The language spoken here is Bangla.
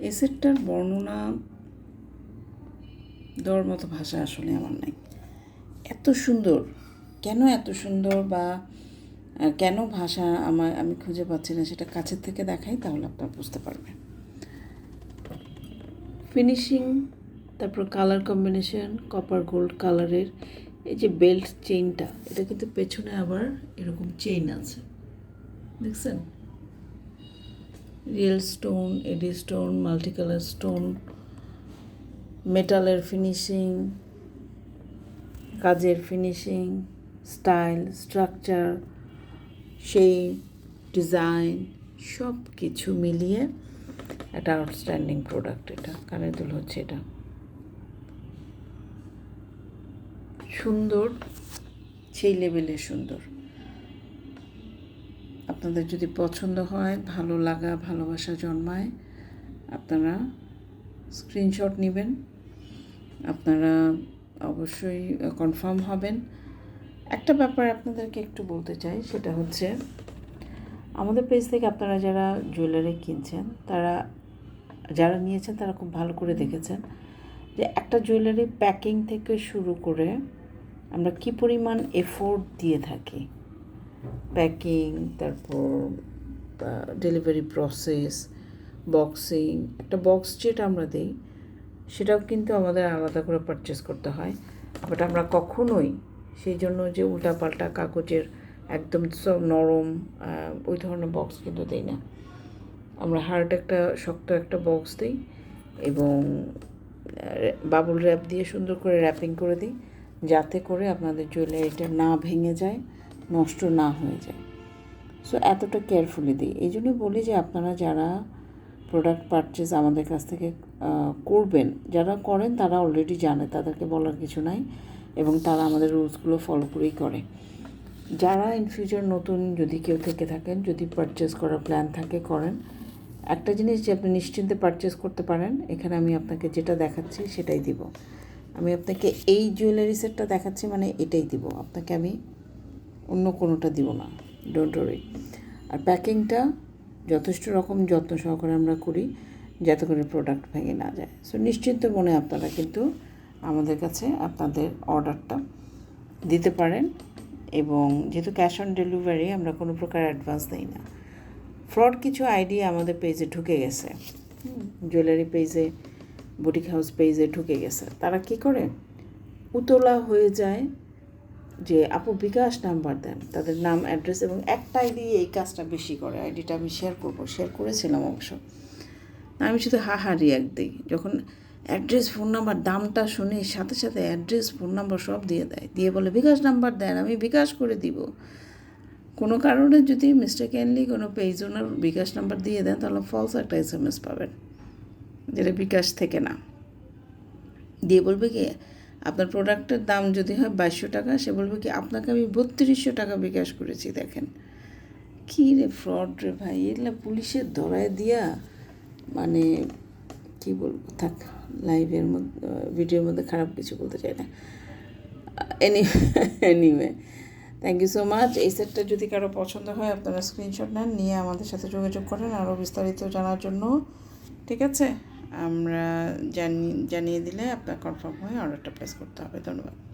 এই সেটটার বর্ণনা দেওয়ার মতো ভাষা আসলে আমার নাই। এত সুন্দর। কেন এত সুন্দর বা কেন ভাষা আমার, আমি খুঁজে পাচ্ছি না সেটা কাছের থেকে দেখাই তাহলে আপনারা বুঝতে পারবেন। ফিনিশিং তারপর কালার কম্বিনেশন কপার গোল্ড কালারের এই যে বেল্ট চেইনটা এটা কিন্তু পেছনে আবার এরকম চেইন আছে। দেখছেন? Real stone, A D stone multi colour stone, মেটালের ফিনিশিং, কাজের ফিনিশিং, স্টাইল, স্ট্রাকচার সেই ডিজাইন সব কিছু মিলিয়ে একটা আউটস্ট্যান্ডিং প্রোডাক্ট এটা। কানের দুল হচ্ছে এটা। সুন্দর, সেই লেভেলে সুন্দর। আপনাদের যদি পছন্দ হয়, ভালো লাগা, ভালোবাসা জন্মায়, আপনারা স্ক্রিনশট নেবেন। আপনারা অবশ্যই কনফার্ম হবেন। একটা ব্যাপার আপনাদেরকে একটু বলতে চাই, সেটা হচ্ছে, আমাদের পেজ থেকে আপনারা যারা জুয়েলারি কিনছেন, তারা, যারা নিয়েছেন, তারা খুব ভালো করে দেখেছেন যে একটা জুয়েলারি প্যাকিং থেকে শুরু করে আমরা কি পরিমাণ এফোর্ট দিয়ে থাকি। প্যাকিং তারপর ডেলিভারি প্রসেস বক্সিং একটা বক্স যেটা আমরা দিই, সেটাও কিন্তু আমাদের আলাদা করে পারচেস করতে হয়। বাট আমরা কখনোই সেই জন্য যে উল্টাপাল্টা কাগজের একদম সব নরম ওই ধরনের বক্স কিন্তু দিই না। আমরা হার্ড একটা, শক্ত একটা বক্স দিই এবং বাবুল র্যাপ দিয়ে সুন্দর করে র্যাপিং করে দিই, যাতে করে আপনাদের জুয়েলারিটা না ভেঙে যায়। নষ্ট না হয়ে যায়। সো এতটা কেয়ারফুলি দিই। এই জন্য বলি যে, আপনারা যারা প্রোডাক্ট পারচেস আমাদের কাছ থেকে করবেন, যারা করেন তারা অলরেডি জানে, তাদেরকে বলার কিছু নাই এবং তারা আমাদের রুলসগুলো ফলো করেই করে। যারা ইন ফিউচার নতুন যদি কেউ থেকে থাকেন, যদি পারচেস করার প্ল্যান থাকে, করেন। একটা জিনিস যে আপনি নিশ্চিন্তে পারচেস করতে পারেন, এখানে আমি আপনাকে যেটা দেখাচ্ছি সেটাই দিব। আমি আপনাকে এই জুয়েলারি সেটটা দেখাচ্ছি মানে এটাই দিব। আপনাকে আমি অন্য কোনোটা দিব না ডোন্ট ওরি আর প্যাকিংটা যথেষ্ট রকম যত্ন সহকারে আমরা করি যাতে করে প্রোডাক্ট ভেঙে না যায়। সো নিশ্চিন্ত মনে আপনারা কিন্তু আমাদের কাছে আপনাদের অর্ডারটা দিতে পারেন এবং যেহেতু ক্যাশ অন ডেলিভারি আমরা কোনো প্রকার অ্যাডভান্স দিই না। ফ্রড কিছু আইডিয়া আমাদের পেজে ঢুকে গেছে। জুয়েলারি পেজে বুটিক হাউস পেজে ঢুকে গেছে। তারা কি করে? উতলা হয়ে যায় যে আপু বিকাশ নাম্বার দেন, তাদের নাম, অ্যাড্রেস এবং একটা আইডি এই কাজটা বেশি করে। আইডিটা আমি শেয়ার করব শেয়ার করেছিলাম অবশ্য। আমি শুধু হা হা রিয়াক্ট দিই। যখন অ্যাড্রেস ফোন নাম্বার দামটা শুনে, সাথে সাথে অ্যাড্রেস ফোন নাম্বার সব দিয়ে দেয়। দিয়ে বলে, বিকাশ নাম্বার দেন, আমি বিকাশ করে দিব। কোনো কারণে যদি মিস্টেকেনলি কোনো পেজ ওনার বিকাশ নাম্বার দিয়ে দেন, তাহলে ফলস একটা এস এম এস পাবেন। যেটা বিকাশ থেকে না। দিয়ে বলবে কি আপনার প্রোডাক্টের দাম যদি হয় বাইশশো টাকা, সে বলবে কি, আপনাকে আমি বত্রিশশো টাকা বিকাশ করেছি, দেখেন। কী রে ফ্রড রে ভাই, এগুলো পুলিশের ধরায় দিয়া মানে কি বলব, থাক লাইভের মধ্যে ভিডিওর মধ্যে খারাপ কিছু বলতে চাই না। Any anyway thank you so much এই সেটটা যদি কারও পছন্দ হয়, আপনারা স্ক্রিনশট নেন, নিয়ে আমাদের সাথে যোগাযোগ করেন আরও বিস্তারিত জানার জন্য, ঠিক আছে? আমরা জানি জানিয়ে দিলে আপনার কনফার্ম হয়ে অর্ডারটা প্লেস করতে হবে। ধন্যবাদ।